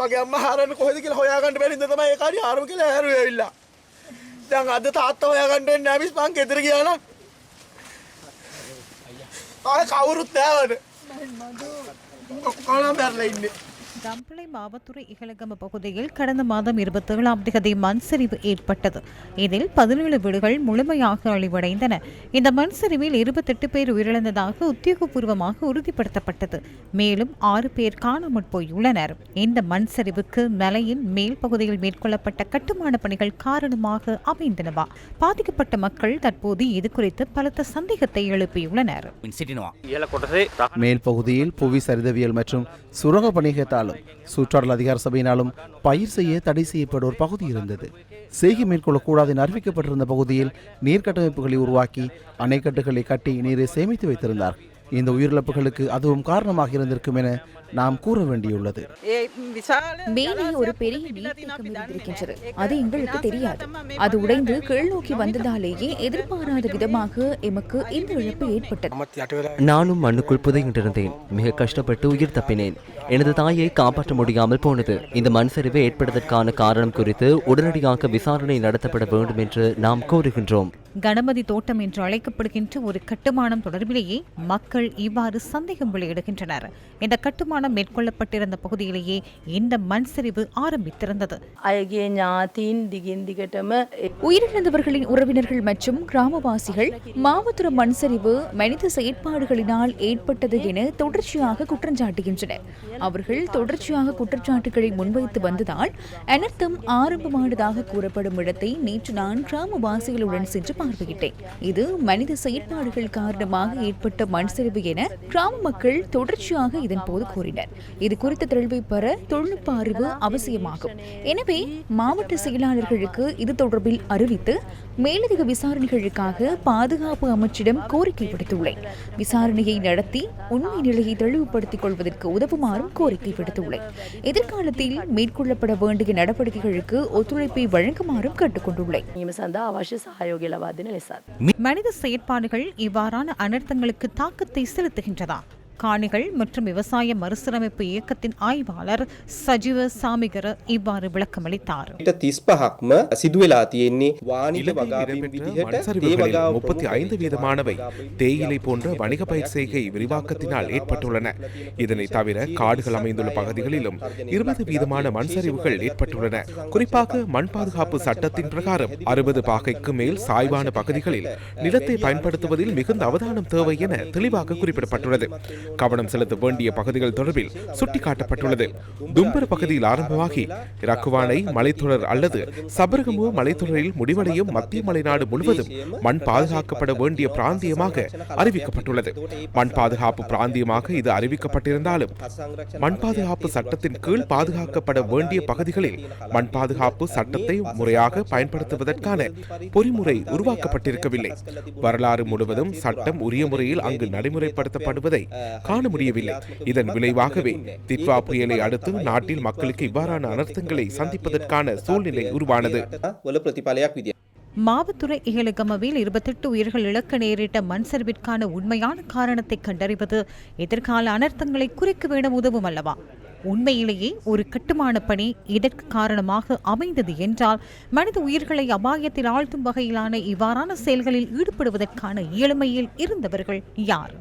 මගේ අම්ම හරන්න කොහෙද කියලා හොයාගන්න බැරි හින්දා තමයි ඒ කාරිය ආරම කියලා හැරුවේ ඇවිල්ලා. දැන් අද තාත්තා හොයාගන්න වෙන්නේ නැහැ මිස් මං ගෙදර ගියා නම්. ආය කවුරුත් නැහැ ඔක්කොම මැරලා ඉන්නේ. தம்பளை மாவத்துறை இகலகம பகுதியில் கடந்த மாதம் இருபத்தி ஏழாம் தேதி மண் சரிவு ஏற்பட்டது. இதில் பதினேழு வீடுகள் முழுமையாக அழிவடைந்தன. இந்த மண் சரிவில் இருபத்தெட்டு பேர் உயிரிழந்ததாக உத்தியோகபூர்வமாக உறுதிப்படுத்தப்பட்டது. மேலும் ஆறு பேர் காணாமல் போயுள்ளனர். இந்த மண் சரிவுக்கு மலையின் மேல் பகுதியில் மேற்கொள்ளப்பட்ட கட்டுமான பணிகள் காரணமாக அமைந்தனவா? பாதிக்கப்பட்ட மக்கள் தற்போது இது குறித்து பலத்த சந்தேகத்தை எழுப்பியுள்ளனர். மேல் பகுதியில் புவி சரிதவியல் மற்றும் சுரங்க பணிகத்தால் பணிகத்தாலும் சுற்றாடல் அதிகார சபையினாலும் பயிர் செய்ய தடை செய்யப்பட்ட ஒரு பகுதி இருந்தது. செய்கை மேற்கொள்ளக்கூடாது என அறிவிக்கப்பட்டிருந்த பகுதியில் நீர்க்கட்டமைப்புகளை உருவாக்கி அணைக்கட்டுகளை கட்டி நீரை சேமித்து வைத்திருந்தார். இந்த உயிரிழப்புகளுக்கு அதுவும் காரணமாக இருந்திருக்கும் என நாம் கூற வேண்டியுள்ளது. மேலே ஒரு பெரிய நீர்த்தேக்கம் அது எங்களுக்கு தெரியாது. அது உடைந்து கீழ்நோக்கி வந்ததாலேயே எதிர்பாராத விதமாக எமக்கு இந்த இழப்பு ஏற்பட்டது. நானும் மண்ணுக்குள் புதைகின்றிருந்தேன். மிக கஷ்டப்பட்டு உயிர் தப்பினேன். எனது தாயை காப்பாற்ற முடியாமல் போனது. இந்த மண் சரிவு ஏற்பட்டதற்கான காரணம் குறித்து உடனடியாக விசாரணை நடத்தப்பட வேண்டும் என்று நாம் கோருகின்றோம். கணபதி தோட்டம் என்று அழைக்கப்படுகின்ற ஒரு கட்டுமானம் தொடர்பிலேயே மக்கள் இவ்வாறு சந்தேகம் வெளியிடுகின்றனர். இந்த கட்டுமானம் மேற்கொள்ளப்பட்டிருந்த பகுதியிலேயே இந்த மண் சரிவு ஆரம்பித்திருந்தது. உயிரிழந்தவர்களின் உறவினர்கள் மற்றும் கிராமவாசிகள் மாவத்துற மண் சரிவு மனித செயற்பாடுகளினால் ஏற்பட்டது என தொடர்ச்சியாக குற்றஞ்சாட்டுகின்றனர் அவர்கள் தொடர்ச்சியாக குற்றச்சாட்டுகளை முன்வைத்து வந்ததால் அனர்த்தம் ஆரம்பமானதாக கூறப்படும் இடத்தை நேற்று நான் கிராமவாசிகளுடன் சென்று பார்வையிட்டேன். இது மனித செயற்பாடுகள் காரணமாக ஏற்பட்ட மண் சரிவு என கிராம மக்கள் தொடர்ச்சியாக இதன் போது கூறினர். இது குறித்த தெளிவை பெற தொழில்நுட்ப அறிவு அவசியமாகும். எனவே மாவட்ட செயலாளர்களுக்கு இது தொடர்பில் அறிவித்து மேலதிக விசாரணைகளுக்காக பாதுகாப்பு அமைச்சிடம் கோரிக்கை விடுத்துள்ளேன். விசாரணையை நடத்தி உண்மை நிலையை தெளிவுபடுத்திக் கொள்வதற்கு உதவுமாறும் கோரிக்கை விடுத்துள்ளேன். எதிர்காலத்தில் மேற்கொள்ளப்பட வேண்டிய நடவடிக்கைகளுக்கு ஒத்துழைப்பை வழங்குமாறும் கேட்டுக்கொண்டுள்ளேன். மனித செயற்பாடுகள் இவ்வாறான அனர்த்தங்களுக்கு தாக்கத்தை செலுத்துகின்றதா? காணிகள் மற்றும் விவசாய மறுசீரமைப்பு இயக்கத்தின் ஆய்வாளர் சஜீவ சாமிகர இவ்வாறு விளக்கமளித்தார் ට තිස් පහක්ම සිදුවෙලා තියෙන්නේ වානිල இலங்கையில் වගාවින් இடம்பெற்ற විදිහට மண்சரிவுகளில் දේවගාව முப்பத்தி ஐந்து வீதமானவை தேயிலை போன்ற வணிக பயிர் செய்கை விரிவாக்கத்தினால் ஏற்பட்டுள்ளன இதனை தவிர காடுகள் அமைந்துள்ள பகுதிகளிலும் இருபது வீதமான மண்சரிவுகள் ஏற்பட்டுள்ளன குறிப்பாக மண் பாதுகாப்பு சட்டத்தின் பிரகாரம் அறுபது பாகைக்கு மேல் சாய்வான பகுதிகளில் நிலத்தை பயன்படுத்துவதில் மிகுந்த அவதானம் தேவை என தெளிவாக குறிப்பிடப்பட்டுள்ளது கவனம் செலுத்த வேண்டிய பகுதிகள் தொடர்பில் சுட்டிக்காட்டப்பட்டுள்ளது. தும்பர் பகுதியில் ஆரம்பமாகி ரக்குவானை மலைத்தொடர் அல்லது சபரகமு மலைத்தொடரில் முடிவடையும் மத்திய மலைநாடு முழுவதும் மண் பாதுகாக்கப்பட வேண்டிய பிராந்தியமாக அறிவிக்கப்பட்டுள்ளது. மண் பாதுகாப்பு பிராந்தியமாக இது அறிவிக்கப்பட்டிருந்தாலும் மண் பாதுகாப்பு சட்டத்தின் கீழ் பாதுகாக்கப்பட வேண்டிய பகுதிகளில் மண் பாதுகாப்பு சட்டத்தை முறையாக பயன்படுத்துவதற்கான பொறிமுறை உருவாக்கப்பட்டிருக்கவில்லை. வரலாறு முழுவதும் சட்டம் உரிய முறையில் அங்கு நடைமுறைப்படுத்தப்படுவதை காண முடியவில்லை இதன் விளைவாகவே திட்வா புயலை அடுத்து நாட்டில் மக்களுக்கு இவ்வாறான அனர்த்தங்களை சந்திப்பதற்கான சூழ்நிலை உருவானது. மாவத்துறை இகலகமவில் இருபத்தெட்டு உயிர்கள் இழக்க நேரிட்ட மண் சரிவிற்கான உண்மையான காரணத்தை கண்டறிவது எதிர்கால அனர்த்தங்களை குறைக்க வேண்டும் உதவும் அல்லவா? உண்மையிலேயே ஒரு கட்டுமான பணி இதற்கு காரணமாக அமைந்தது என்றால் மனித உயிர்களை அபாயத்தில் ஆழ்த்தும் வகையிலான இவ்வாறான செயல்களில் ஈடுபடுவதற்கான இயலுமையில் இருந்தவர்கள் யார்?